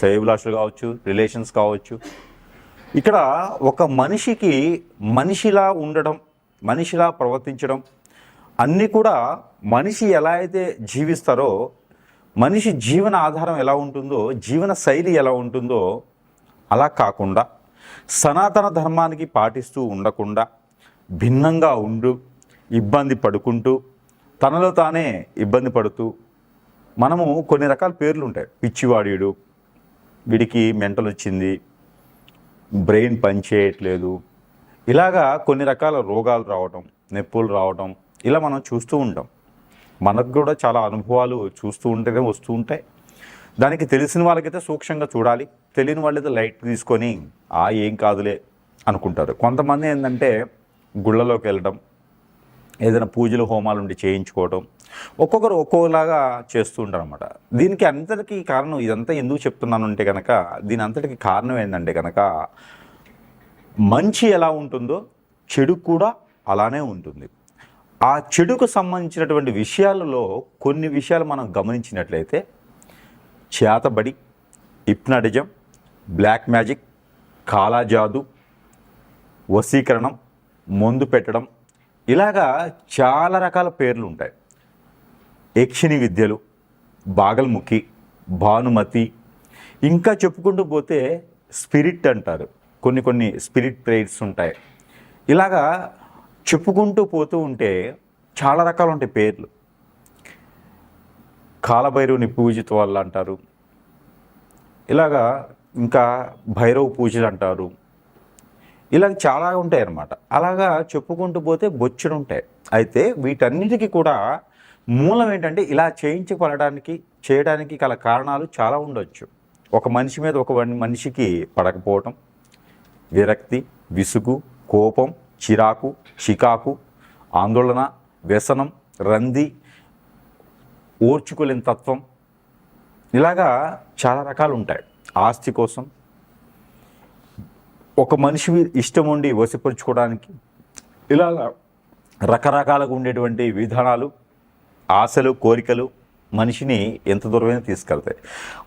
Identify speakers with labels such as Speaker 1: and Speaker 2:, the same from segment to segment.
Speaker 1: సేవలాషులు కావచ్చు రిలేషన్స్ కావచ్చు. ఇక్కడ ఒక మనిషికి మనిషిలా ఉండడం మనిషిలా ప్రవర్తించడం అన్నీ కూడా మనిషి ఎలా అయితే జీవిస్తారో మనిషి జీవన ఆధారం ఎలా ఉంటుందో జీవన శైలి ఎలా ఉంటుందో అలా కాకుండా సనాతన ధర్మానికి పాటిస్తూ ఉండకుండా భిన్నంగా ఉండు ఇబ్బంది పడుకుంటూ తనలో తానే ఇబ్బంది పడుతూ మనము కొన్ని రకాల పేర్లు ఉంటాయి పిచ్చివాడీడు వీడికి మెంటల్ వచ్చింది బ్రెయిన్ పనిచేయట్లేదు. ఇలాగా కొన్ని రకాల రోగాలు రావటం నొప్పులు రావటం ఇలా మనం చూస్తూ ఉంటాం. మనకు కూడా చాలా అనుభవాలు చూస్తూ ఉంటేనే వస్తూ ఉంటాయి. దానికి తెలిసిన వాళ్ళకైతే సూక్ష్మంగా చూడాలి. తెలియని వాళ్ళైతే లైట్ తీసుకొని ఆ ఏం కాదులే అనుకుంటారు. కొంతమంది ఏంటంటే గుళ్ళలోకి వెళ్ళడం ఏదైనా పూజలు హోమాలు ఉండి చేయించుకోవడం ఒక్కొక్కరు ఒక్కోలాగా చేస్తూ ఉంటారు అనమాట దీనికి అంతటికీ కారణం ఇదంతా ఎందుకు చెప్తున్నాను అంటే కనుక దీని అంతటికి కారణం ఏంటంటే కనుక మంచి ఎలా ఉంటుందో చెడు కూడా అలానే ఉంటుంది. ఆ చెడుకు సంబంధించినటువంటి విషయాలలో కొన్ని విషయాలు మనం గమనించినట్లయితే చేతబడి హిప్నాటిజం బ్లాక్ మ్యాజిక్ కాలాజాదు వశీకరణం మందు పెట్టడం ఇలాగా చాలా రకాల పేర్లు ఉంటాయి. యక్షిణి విద్యలు బాగల్ముఖి భానుమతి ఇంకా చెప్పుకుంటూ పోతే స్పిరిట్ అంటారు. కొన్ని కొన్ని స్పిరిట్ ప్రేయర్స్ ఉంటాయి. ఇలాగా చెప్పుకుంటూ పోతూ ఉంటే చాలా రకాలు ఉంటాయి పేర్లు. కాలభైరవుని పూజిత వాళ్ళు అంటారు ఇలాగా ఇంకా భైరవ పూజలు అంటారు. ఇలా చాలా ఉంటాయి అన్నమాట అలాగా చెప్పుకుంటూ పోతే బొచ్చుడు ఉంటాయి. అయితే వీటన్నిటికీ కూడా మూలం ఏంటంటే ఇలా చేయించబడడానికి చేయడానికి గల కారణాలు చాలా ఉండొచ్చు. ఒక మనిషి మీద ఒక వన్- మనిషికి పడకపోవటం విరక్తి విసుగు కోపం చిరాకు చికాకు ఆందోళన వ్యసనం రంది ఓర్చుకోలేని తత్వం ఇలాగా చాలా రకాలు ఉంటాయి. ఆస్తి కోసం ఒక మనిషి ఇష్టం ఉండి వసిపరుచుకోవడానికి ఇలా రకరకాలుగా ఉండేటువంటి విధానాలు ఆశలు కోరికలు మనిషిని ఎంత దూరమైనా తీసుకెళ్తాయి.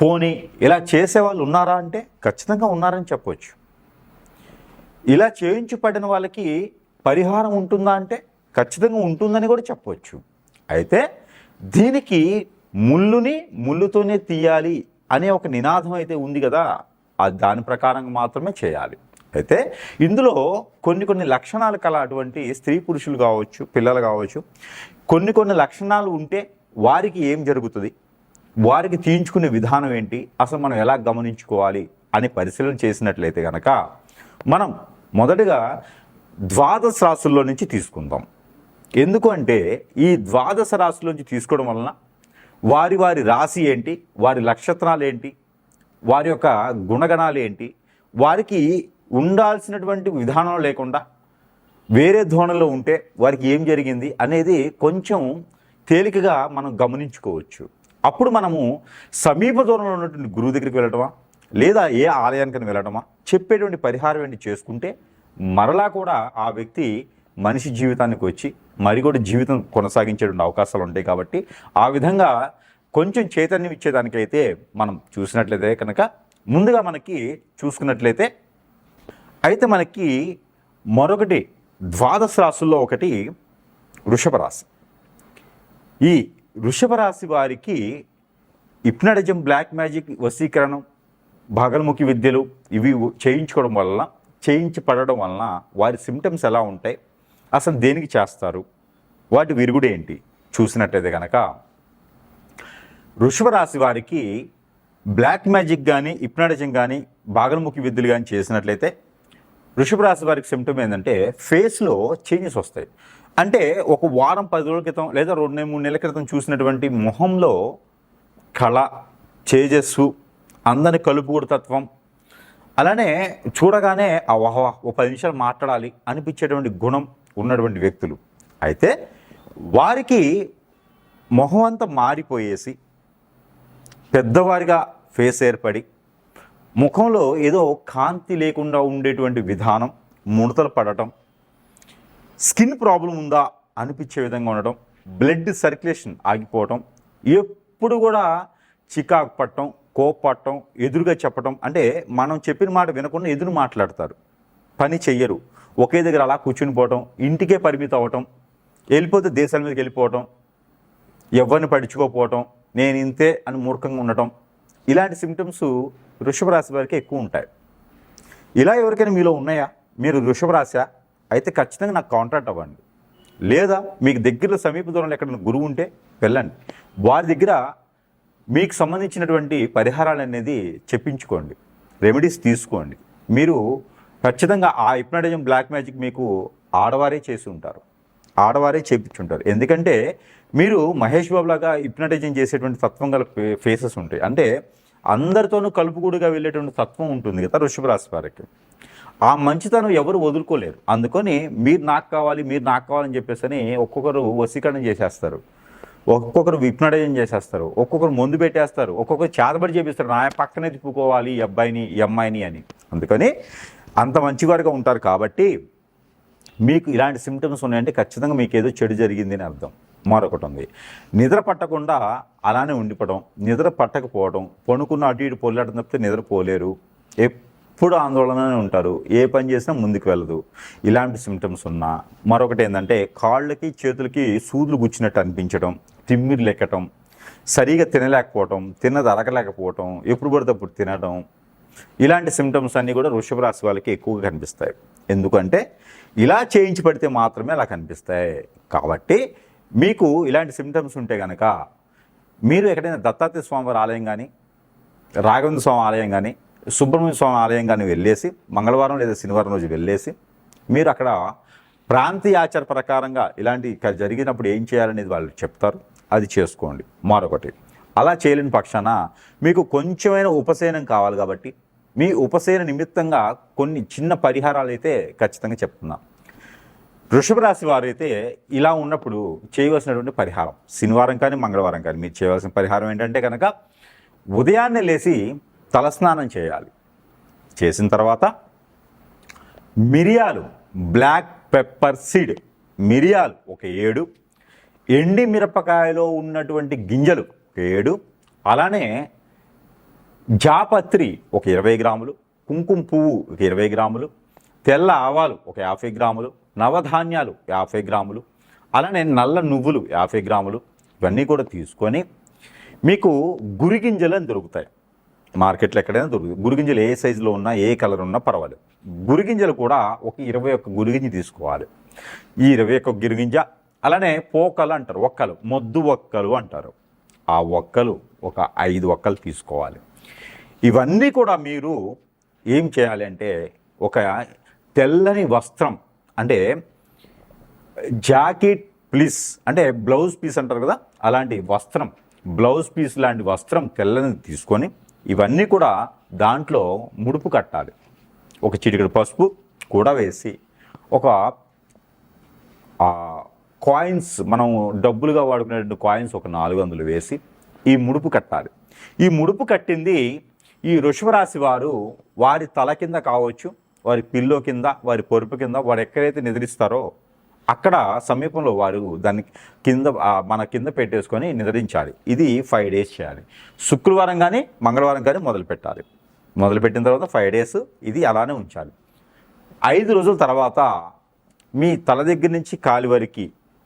Speaker 1: పోనీ ఇలా చేసేవాళ్ళు ఉన్నారా అంటే ఖచ్చితంగా ఉన్నారని చెప్పవచ్చు ఇలా చేయించబడిన వాళ్ళకి పరిహారం ఉంటుందా అంటే ఖచ్చితంగా ఉంటుందని కూడా చెప్పవచ్చు అయితే దీనికి ముళ్ళుని ముళ్ళుతోనే తీయాలి అనే ఒక నినాదం అయితే ఉంది కదా దాని ప్రకారంగా మాత్రమే చేయాలి. అయితే ఇందులో కొన్ని కొన్ని లక్షణాలు కల అటువంటి స్త్రీ పురుషులు కావచ్చు పిల్లలు కావచ్చు. కొన్ని కొన్ని లక్షణాలు ఉంటే వారికి ఏం జరుగుతుంది? వారికి తీయించుకునే విధానం ఏంటి? అసలు మనం ఎలా గమనించుకోవాలి అని పరిశీలన చేసినట్లయితే కనుక మనం మొదటగా ద్వాదశ రాశుల్లో నుంచి తీసుకుందాం. ఎందుకు అంటే ఈ ద్వాదశ రాశుల నుంచి తీసుకోవడం వలన వారి వారి రాశి ఏంటి? వారి నక్షత్రాలు ఏంటి? వారి యొక్క గుణగణాలు ఏంటి? వారికి ఉండాల్సినటువంటి విధానం లేకుండా వేరే ధోరణిలో ఉంటే వారికి ఏం జరిగింది అనేది కొంచెం తేలికగా మనం గమనించుకోవచ్చు. అప్పుడు మనము సమీప దూరంలో ఉన్నటువంటి గురువు దగ్గరికి వెళ్ళటమా లేదా ఏ ఆలయానికి వెళ్ళటమా చెప్పేటువంటి పరిహారం ఏంటి చేసుకుంటే మరలా కూడా ఆ వ్యక్తి మనిషి జీవితానికి వచ్చి మరి కూడా జీవితం కొనసాగించేటువంటి అవకాశాలు ఉంటాయి కాబట్టి ఆ విధంగా కొంచెం చైతన్యం ఇచ్చేదానికైతే మనం చూసినట్లయితే కనుక ముందుగా మనకి చూసుకున్నట్లయితే అయితే మనకి మరొకటి ద్వాదశ రాశుల్లో ఒకటి వృషభ రాశి. ఈ వృషభ రాశి వారికి ఇప్నడిజం బ్లాక్ మ్యాజిక్ వశీకరణం భాగల్ముఖి విద్యలు ఇవి చేయించుకోవడం వలన చేయించబడడం వలన వారి సిమ్టమ్స్ ఎలా ఉంటాయి అసలు దేనికి చేస్తారు వాటి విరుగుడు ఏంటి చూసినట్టయితే కనుక వృషభ రాశి వారికి బ్లాక్ మ్యాజిక్ కానీ ఇప్నడిజం కానీ భాగల్ముఖి విద్యలు కానీ చేసినట్లయితే వృషభ రాశి వారికి సిమ్టమ్ ఏంటంటే ఫేస్లో చేంజెస్ వస్తాయి. అంటే ఒక వారం పది రోజుల క్రితం లేదా రెండు మూడు నెలల క్రితం చూసినటువంటి మొహంలో కళ చేజస్సు అందరిని కలుపుకుడు తత్వం అలానే చూడగానే ఆ ఒక పది నిమిషాలు మాట్లాడాలి అనిపించేటువంటి గుణం ఉన్నటువంటి వ్యక్తులు. అయితే వారికి మొహం అంతా మారిపోయేసి పెద్దవారిగా ఫేస్ ఏర్పడి ముఖంలో ఏదో కాంతి లేకుండా ఉండేటువంటి విధానం ముడతలు పడటం స్కిన్ ప్రాబ్లం ఉందా అనిపించే విధంగా ఉండటం బ్లడ్ సర్క్యులేషన్ ఆగిపోవటం ఎప్పుడు కూడా చికాకు పట్టడం కోపట్టడం ఎదురుగా చెప్పటం అంటే మనం చెప్పిన మాట వినకుండా ఎదురు మాట్లాడతారు. పని చెయ్యరు. ఒకే దగ్గర అలా కూర్చుని పోవటం ఇంటికే పరిమితం అవ్వటం వెళ్ళిపోతే దేశాల మీదకి వెళ్ళిపోవటం ఎవరిని పడుచుకోకపోవటం నేను ఇంతే అని మూర్ఖంగా ఉండటం ఇలాంటి సిమ్టమ్స్ వృషభ రాశి వారికి ఎక్కువ ఉంటాయి. ఇలా ఎవరికైనా మీలో ఉన్నాయా? మీరు వృషభ రాశా అయితే ఖచ్చితంగా నాకు కాంటాక్ట్ అవ్వండి. లేదా మీకు దగ్గరలో సమీప దూరంలో ఎక్కడైనా గురువు ఉంటే వెళ్ళండి. వారి దగ్గర మీకు సంబంధించినటువంటి పరిహారాలు అనేది చెప్పించుకోండి. రెమెడీస్ తీసుకోండి. మీరు ఖచ్చితంగా ఆ హిప్నటిజం బ్లాక్ మ్యాజిక్ మీకు ఆడవారే చేసి ఉంటారు. ఆడవారే చేపించుంటారు. ఎందుకంటే మీరు మహేష్ బాబు లాగా హిప్నటైజింగ్ చేసేటువంటి తత్వం గల ఫేసెస్ ఉంటాయి. అంటే అందరితోనూ కలుపుకూడుగా వెళ్ళేటువంటి తత్వం ఉంటుంది కదా వృషభ రాశి వారికి. ఆ మంచితనం ఎవరు వదులుకోలేరు. అందుకని మీరు నాకు కావాలి మీరు నాకు కావాలని చెప్పేసి అని ఒక్కొక్కరు వశీకరణ చేసేస్తారు. ఒక్కొక్కరు విప్నడయం చేసేస్తారు. ఒక్కొక్కరు ముందు పెట్టేస్తారు. ఒక్కొక్కరు చేతబడి చేపిస్తారు. నా పక్కనే తిప్పుకోవాలి ఈ అబ్బాయిని ఈ అమ్మాయిని అని. అందుకని అంత మంచివాడిగా ఉంటారు కాబట్టి మీకు ఇలాంటి సిమ్టమ్స్ ఉన్నాయంటే ఖచ్చితంగా మీకు ఏదో చెడు జరిగింది అని అర్థం. మరొకటి ఉంది నిద్ర పట్టకుండా అలానే ఉండిపోవడం నిద్ర పట్టకపోవడం పనుకున్న అటు ఇటు పొల్లాటం తప్పితే నిద్ర పోలేరు. ఎప్పుడు ఆందోళననే ఉంటారు. ఏ పని చేసినా ముందుకు వెళ్ళదు. ఇలాంటి సిమ్టమ్స్ ఉన్నా. మరొకటి ఏంటంటే కాళ్ళకి చేతులకి సూదులు గుచ్చినట్టు అనిపించడం తిమ్మిరి లెక్కటం సరిగా తినలేకపోవటం తిన్నది అరగలేకపోవటం ఎప్పుడు పడితే అప్పుడు తినడం. ఇలాంటి సిమ్టమ్స్ అన్నీ కూడా వృషభ రాశి వాళ్ళకి ఎక్కువగా కనిపిస్తాయి. ఎందుకంటే ఇలా చేయించి పడితే మాత్రమే అలా కనిపిస్తాయి. కాబట్టి మీకు ఇలాంటి సిమ్టమ్స్ ఉంటే కనుక మీరు ఎక్కడైనా దత్తాత్రేయ స్వామివారి ఆలయం కానీ రాఘవేంద్ర స్వామి ఆలయం కానీ సుబ్రహ్మణ్య స్వామి ఆలయం కానీ వెళ్ళేసి మంగళవారం లేదా శనివారం రోజు వెళ్ళేసి మీరు అక్కడ ప్రాంతీయ ఆచార ప్రకారంగా ఇలాంటి జరిగినప్పుడు ఏం చేయాలనేది వాళ్ళు చెప్తారు. అది చేసుకోండి. మరొకటి అలా చేయలేని పక్షాన మీకు కొంచెమైన ఉపశయనం కావాలి కాబట్టి మీ ఉపశయన నిమిత్తంగా కొన్ని చిన్న పరిహారాలు అయితే ఖచ్చితంగా చెప్తున్నాం. వృషభ రాశి వారైతే ఇలా ఉన్నప్పుడు చేయవలసినటువంటి పరిహారం శనివారం కానీ మంగళవారం కానీ మీరు చేయవలసిన పరిహారం ఏంటంటే కనుక ఉదయాన్నే లేచి తలస్నానం చేయాలి. చేసిన తర్వాత మిరియాలు బ్లాక్ పెప్పర్ సీడ్ మిరియాలు ఒక ఏడు ఎండి మిరపకాయలో ఉన్నటువంటి గింజలు ఒక ఏడు అలానే జాపత్రి ఒక ఇరవై గ్రాములు కుంకుమ పువ్వు ఒక ఇరవై గ్రాములు తెల్ల ఆవాలు ఒక యాభై గ్రాములు నవధాన్యాలు యాభై గ్రాములు అలానే నల్ల నువ్వులు యాభై గ్రాములు ఇవన్నీ కూడా తీసుకొని మీకు గురిగింజలు అని దొరుకుతాయి. మార్కెట్లో ఎక్కడైనా దొరుకుతాయి గురిగింజలు ఏ సైజులో ఉన్నా ఏ కలర్ ఉన్నా పర్వాలేదు. గురిగింజలు కూడా ఒక ఇరవై ఒక్క గురిగింజ తీసుకోవాలి. ఈ ఇరవై ఒక్క గురిగింజ అలానే పోకలు అంటారు ఒక్కలు మొద్దు ఒక్కలు అంటారు. ఆ ఒక్కలు ఒక ఐదు ఒక్కలు తీసుకోవాలి. ఇవన్నీ కూడా మీరు ఏం చేయాలి అంటే ఒక తెల్లని వస్త్రం అంటే జాకెట్ ప్లీస్ అంటే బ్లౌజ్ పీస్ అంటారు కదా అలాంటి వస్త్రం బ్లౌజ్ పీస్ లాంటి వస్త్రం తెల్లని తీసుకొని ఇవన్నీ కూడా దాంట్లో ముడుపు కట్టాలి. ఒక చిటికెడు పసుపు కూడా వేసి ఒక కాయిన్స్ మనం డబ్బులుగా వాడుకునేటువంటి కాయిన్స్ ఒక నాలుగు వందలు వేసి ఈ ముడుపు కట్టాలి. ఈ ముడుపు కట్టింది ఈ వృషభ వారు వారి తల కింద కావచ్చు వారి పిల్లో కింద వారి పొరుపు కింద వారు ఎక్కడైతే నిద్రిస్తారో అక్కడ సమీపంలో వారు దాన్ని కింద మన కింద పెట్టేసుకొని నిద్రించాలి. ఇది ఫైవ్ డేస్ చేయాలి. శుక్రవారం కానీ మంగళవారం కానీ మొదలు పెట్టాలి. మొదలు పెట్టిన తర్వాత ఫైవ్ డేస్ ఇది అలానే ఉంచాలి. ఐదు రోజుల తర్వాత మీ తల దగ్గర నుంచి కాలి వరకు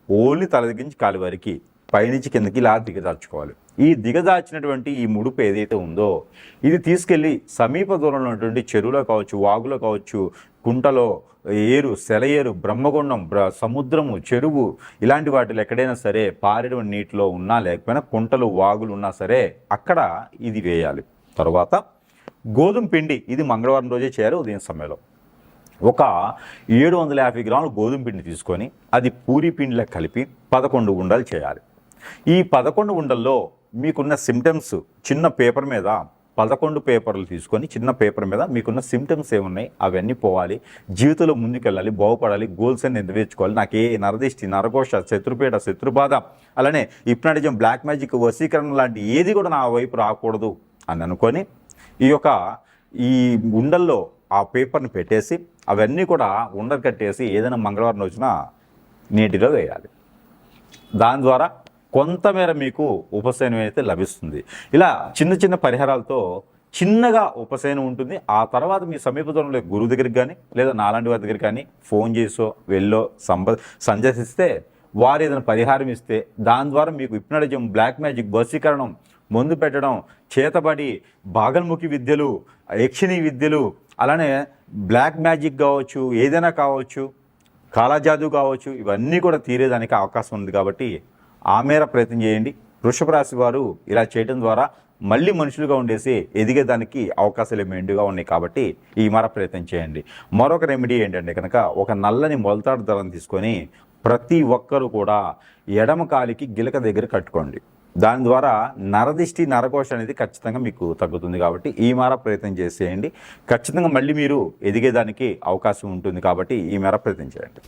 Speaker 1: ఓన్లీ తల దగ్గర నుంచి కాలి వరకు పైనుంచి కిందకి ఇలా దిగదార్చుకోవాలి ఈ దిగదార్చినటువంటి ఈ ముడుపు ఏదైతే ఉందో ఇది తీసుకెళ్ళి సమీప దూరంలో ఉన్నటువంటి చెరువులో కావచ్చు వాగులో కావచ్చు కుంటలో ఏరు సెలయేరు బ్రహ్మగుండం బ్ర సముద్రము చెరువు ఇలాంటి వాటిలో ఎక్కడైనా సరే పారేడు నీటిలో ఉన్నా లేకపోయినా కుంటలు వాగులు ఉన్నా సరే అక్కడ ఇది వేయాలి. తర్వాత గోధుమ పిండి ఇది మంగళవారం రోజే చేయాలి ఉదయం సమయంలో. ఒక ఏడు వందల యాభై గ్రాముల గోధుమ పిండి తీసుకొని అది పూరి పిండిలో కలిపి పదకొండు ఉండలు చేయాలి. ఈ పదకొండు ఉండల్లో మీకున్న సిమ్టమ్స్ చిన్న పేపర్ మీద పదకొండు పేపర్లు తీసుకొని చిన్న పేపర్ మీద మీకున్న సిమ్టమ్స్ ఏమున్నాయి? అవన్నీ పోవాలి. జీవితంలో ముందుకెళ్ళాలి బాగుపడాలి గోల్స్ అని నెరవేర్చుకోవాలి. నాకు ఏ నరదిష్టి నరఘోష శత్రుపేట శత్రుబాధ అలానే ఇప్నాటిజం బ్లాక్ మ్యాజిక్ వశీకరణ లాంటి ఏది కూడా నా వైపు రాకూడదు అని అనుకొని ఈ యొక్క ఈ ఉండల్లో ఆ పేపర్ని పెట్టేసి అవన్నీ కూడా ఉండలు కట్టేసి ఏదైనా మంగళవారం రోజున నీటిలో వేయాలి. దాని ద్వారా కొంతమేర మీకు ఉపశమనం అయితే లభిస్తుంది. ఇలా చిన్న చిన్న పరిహారాలతో చిన్నగా ఉపశమనం ఉంటుంది. ఆ తర్వాత మీ సమీప దూరంలో గురువు దగ్గరికి కానీ లేదా నాలాంటి వారి దగ్గరికి కానీ ఫోన్ చేసో వెళ్ళో సంబ సందర్శిస్తే వారు ఏదైనా పరిహారం ఇస్తే దాని ద్వారా మీకు ఇప్నడిజం బ్లాక్ మ్యాజిక్ వశీకరణం మందు పెట్టడం చేతబడి బాగల్ముఖి విద్యలు యక్షిణీ విద్యలు అలానే బ్లాక్ మ్యాజిక్ కావచ్చు ఏదైనా కావచ్చు కాలాజాదు కావచ్చు ఇవన్నీ కూడా తీరేదానికి అవకాశం ఉంది కాబట్టి ఆ మేర ప్రయత్నం చేయండి. వృషభ రాశి వారు ఇలా చేయడం ద్వారా మళ్ళీ మనుషులుగా ఉండేసి ఎదిగేదానికి అవకాశాలు మెండుగా ఉన్నాయి కాబట్టి ఈ మర ప్రయత్నం చేయండి. మరొక రెమెడీ ఏంటంటే కనుక ఒక నల్లని మొలతాడు దళం తీసుకొని ప్రతి ఒక్కరూ కూడా ఎడమ కాలికి గిలక దగ్గర కట్టుకోండి. దాని ద్వారా నరదిష్టి నరకోశ అనేది ఖచ్చితంగా మీకు తగ్గుతుంది కాబట్టి ఈ మేర ప్రయత్నం చేసేయండి. ఖచ్చితంగా మళ్ళీ మీరు ఎదిగేదానికి అవకాశం ఉంటుంది కాబట్టి ఈ మేర ప్రయత్నం చేయండి.